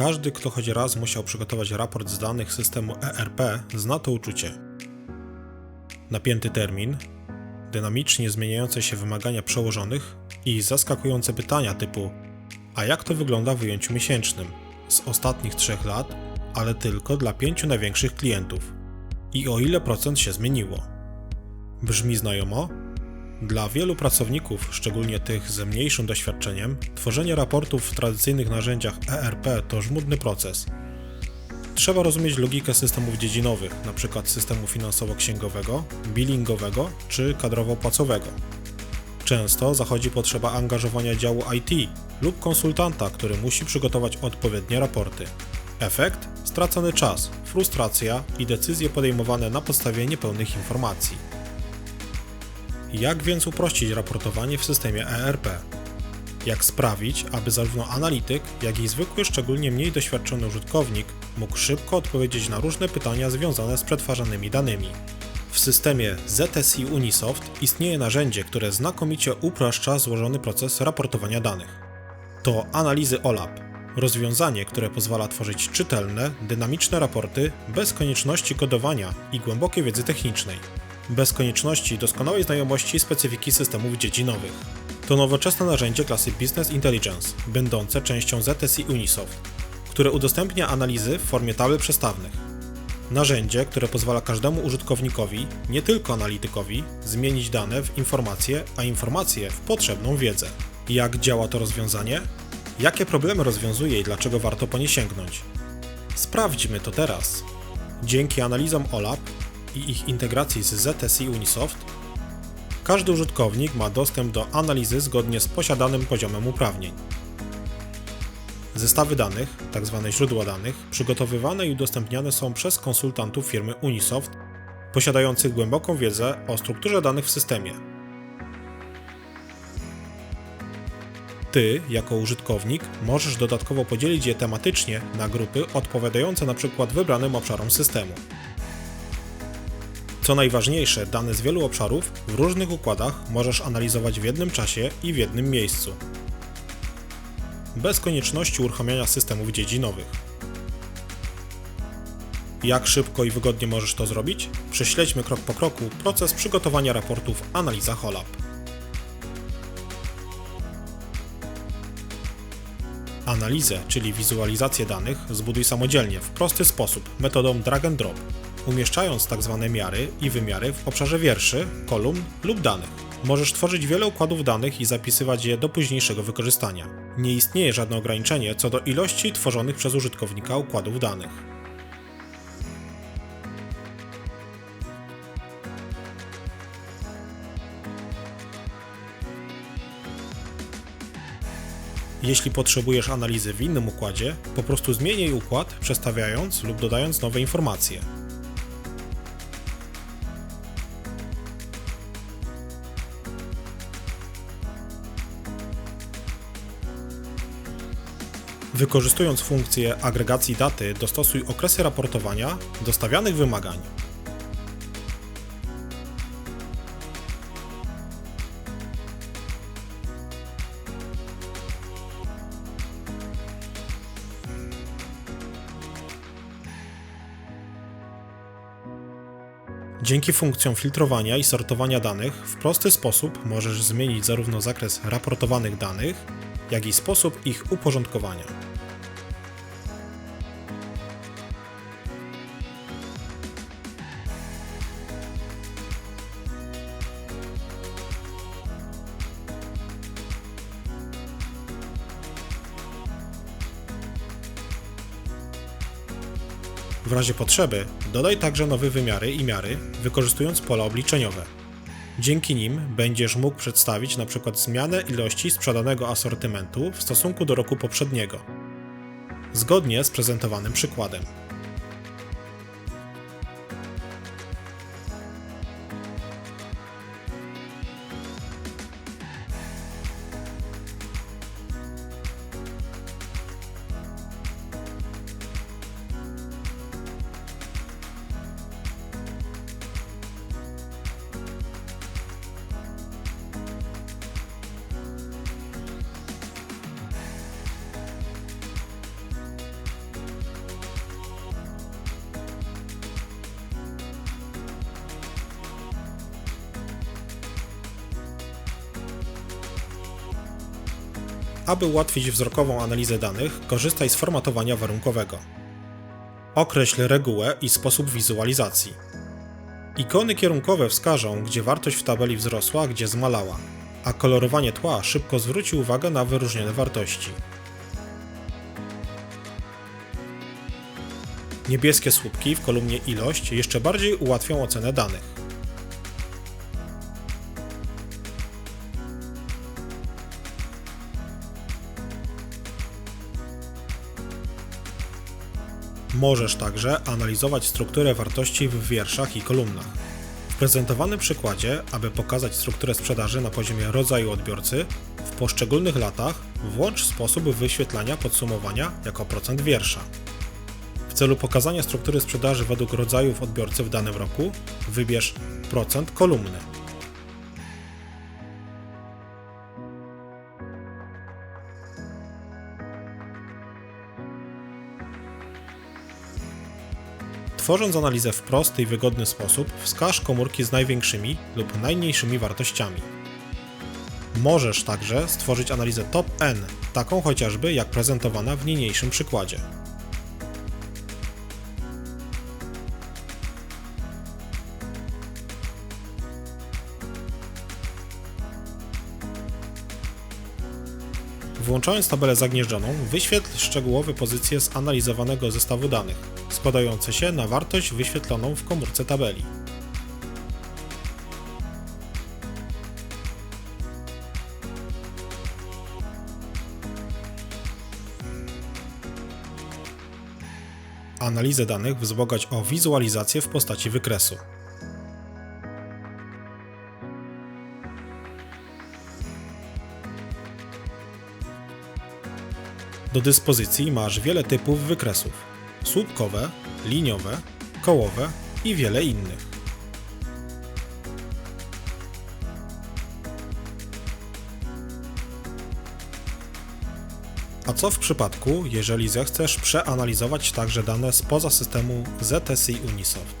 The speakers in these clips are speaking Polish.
Każdy, kto choć raz musiał przygotować raport z danych systemu ERP, zna to uczucie. Napięty termin, dynamicznie zmieniające się wymagania przełożonych i zaskakujące pytania typu a jak to wygląda w ujęciu miesięcznym z ostatnich trzech lat, ale tylko dla pięciu największych klientów i o ile procent się zmieniło. Brzmi znajomo? Dla wielu pracowników, szczególnie tych ze mniejszym doświadczeniem, tworzenie raportów w tradycyjnych narzędziach ERP to żmudny proces. Trzeba rozumieć logikę systemów dziedzinowych, np. systemu finansowo-księgowego, billingowego czy kadrowo-płacowego. Często zachodzi potrzeba angażowania działu IT lub konsultanta, który musi przygotować odpowiednie raporty. Efekt? Stracony czas, frustracja i decyzje podejmowane na podstawie niepełnych informacji. Jak więc uprościć raportowanie w systemie ERP? Jak sprawić, aby zarówno analityk, jak i zwykły, szczególnie mniej doświadczony użytkownik mógł szybko odpowiedzieć na różne pytania związane z przetwarzanymi danymi? W systemie ZSI Unisoft istnieje narzędzie, które znakomicie upraszcza złożony proces raportowania danych. To analizy OLAP, rozwiązanie, które pozwala tworzyć czytelne, dynamiczne raporty bez konieczności kodowania i głębokiej wiedzy technicznej, bez konieczności doskonałej znajomości specyfiki systemów dziedzinowych. To nowoczesne narzędzie klasy Business Intelligence, będące częścią ZSI Unisoft, które udostępnia analizy w formie tabel przestawnych. Narzędzie, które pozwala każdemu użytkownikowi, nie tylko analitykowi, zmienić dane w informacje, a informacje w potrzebną wiedzę. Jak działa to rozwiązanie? Jakie problemy rozwiązuje i dlaczego warto po nie sięgnąć? Sprawdźmy to teraz. Dzięki analizom OLAP i ich integracji z ZSI Unisoft, każdy użytkownik ma dostęp do analizy zgodnie z posiadanym poziomem uprawnień. Zestawy danych, tzw. źródła danych, przygotowywane i udostępniane są przez konsultantów firmy Unisoft, posiadających głęboką wiedzę o strukturze danych w systemie. Ty, jako użytkownik, możesz dodatkowo podzielić je tematycznie na grupy odpowiadające np. wybranym obszarom systemu. Co najważniejsze, dane z wielu obszarów w różnych układach możesz analizować w jednym czasie i w jednym miejscu. Bez konieczności uruchamiania systemów dziedzinowych. Jak szybko i wygodnie możesz to zrobić? Prześledźmy krok po kroku proces przygotowania raportów Analiza HOLAP. Analizę, czyli wizualizację danych, zbuduj samodzielnie w prosty sposób metodą drag and drop, umieszczając tzw. Tak miary i wymiary w obszarze wierszy, kolumn lub danych. Możesz tworzyć wiele układów danych i zapisywać je do późniejszego wykorzystania. Nie istnieje żadne ograniczenie co do ilości tworzonych przez użytkownika układów danych. Jeśli potrzebujesz analizy w innym układzie, po prostu zmień jej układ, przestawiając lub dodając nowe informacje. Wykorzystując funkcję agregacji daty, dostosuj okresy raportowania do stawianych wymagań. Dzięki funkcjom filtrowania i sortowania danych w prosty sposób możesz zmienić zarówno zakres raportowanych danych, jak i sposób ich uporządkowania. W razie potrzeby dodaj także nowe wymiary i miary, wykorzystując pola obliczeniowe. Dzięki nim będziesz mógł przedstawić np. zmianę ilości sprzedanego asortymentu w stosunku do roku poprzedniego, zgodnie z prezentowanym przykładem. Aby ułatwić wzrokową analizę danych, korzystaj z formatowania warunkowego. Określ regułę i sposób wizualizacji. Ikony kierunkowe wskażą, gdzie wartość w tabeli wzrosła, gdzie zmalała, a kolorowanie tła szybko zwróci uwagę na wyróżnione wartości. Niebieskie słupki w kolumnie ilość jeszcze bardziej ułatwią ocenę danych. Możesz także analizować strukturę wartości w wierszach i kolumnach. W prezentowanym przykładzie, aby pokazać strukturę sprzedaży na poziomie rodzaju odbiorcy, w poszczególnych latach włącz sposób wyświetlania podsumowania jako procent wiersza. W celu pokazania struktury sprzedaży według rodzajów odbiorcy w danym roku, wybierz procent kolumny. Tworząc analizę w prosty i wygodny sposób, wskaż komórki z największymi lub najmniejszymi wartościami. Możesz także stworzyć analizę top N, taką chociażby jak prezentowana w niniejszym przykładzie. Włączając tabelę zagnieżdżoną, wyświetl szczegółowe pozycje zanalizowanego zestawu danych, składające się na wartość wyświetloną w komórce tabeli. Analizę danych wzbogać o wizualizację w postaci wykresu. Do dyspozycji masz wiele typów wykresów: słupkowe, liniowe, kołowe i wiele innych. A co w przypadku, jeżeli zechcesz przeanalizować także dane spoza systemu ZSI Unisoft?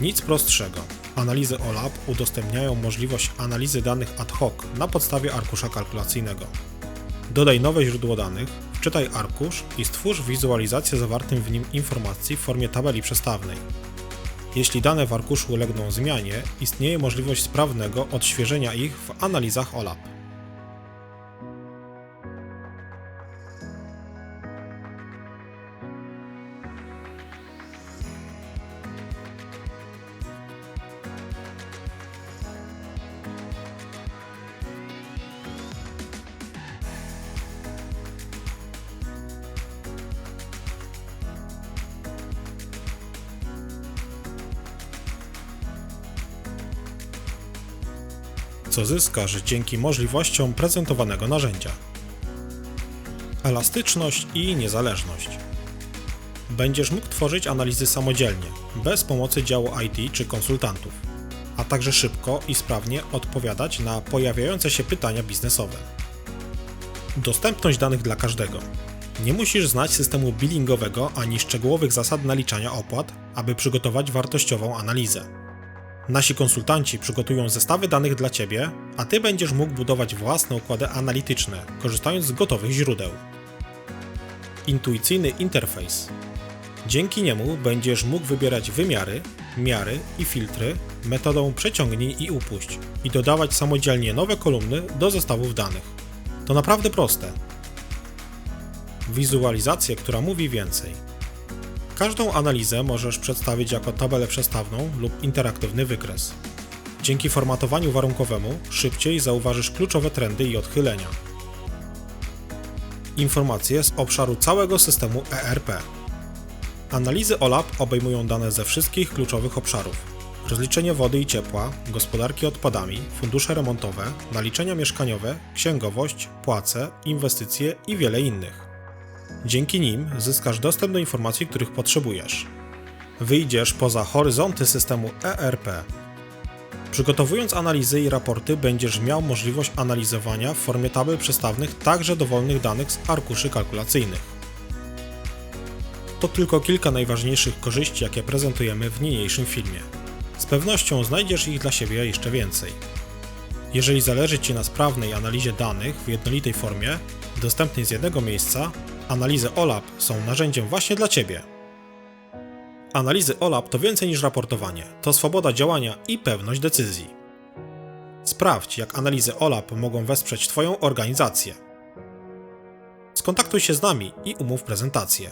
Nic prostszego. Analizy OLAP udostępniają możliwość analizy danych ad hoc na podstawie arkusza kalkulacyjnego. Dodaj nowe źródło danych, wczytaj arkusz i stwórz wizualizację zawartym w nim informacji w formie tabeli przestawnej. Jeśli dane w arkuszu ulegną zmianie, istnieje możliwość sprawnego odświeżenia ich w analizach OLAP. Co zyskasz dzięki możliwościom prezentowanego narzędzia. Elastyczność i niezależność. Będziesz mógł tworzyć analizy samodzielnie, bez pomocy działu IT czy konsultantów, a także szybko i sprawnie odpowiadać na pojawiające się pytania biznesowe. Dostępność danych dla każdego. Nie musisz znać systemu billingowego ani szczegółowych zasad naliczania opłat, aby przygotować wartościową analizę. Nasi konsultanci przygotują zestawy danych dla Ciebie, a Ty będziesz mógł budować własne układy analityczne, korzystając z gotowych źródeł. Intuicyjny interfejs. Dzięki niemu będziesz mógł wybierać wymiary, miary i filtry metodą przeciągnij i upuść i dodawać samodzielnie nowe kolumny do zestawów danych. To naprawdę proste. Wizualizację, która mówi więcej. Każdą analizę możesz przedstawić jako tabelę przestawną lub interaktywny wykres. Dzięki formatowaniu warunkowemu szybciej zauważysz kluczowe trendy i odchylenia. Informacje z obszaru całego systemu ERP. Analizy OLAP obejmują dane ze wszystkich kluczowych obszarów. Rozliczenie wody i ciepła, gospodarki odpadami, fundusze remontowe, naliczenia mieszkaniowe, księgowość, płace, inwestycje i wiele innych. Dzięki nim zyskasz dostęp do informacji, których potrzebujesz. Wyjdziesz poza horyzonty systemu ERP. Przygotowując analizy i raporty, będziesz miał możliwość analizowania w formie tabel przestawnych także dowolnych danych z arkuszy kalkulacyjnych. To tylko kilka najważniejszych korzyści, jakie prezentujemy w niniejszym filmie. Z pewnością znajdziesz ich dla siebie jeszcze więcej. Jeżeli zależy Ci na sprawnej analizie danych w jednolitej formie, dostępnej z jednego miejsca, analizy OLAP są narzędziem właśnie dla Ciebie. Analizy OLAP to więcej niż raportowanie, to swoboda działania i pewność decyzji. Sprawdź, jak analizy OLAP mogą wesprzeć Twoją organizację. Skontaktuj się z nami i umów prezentację.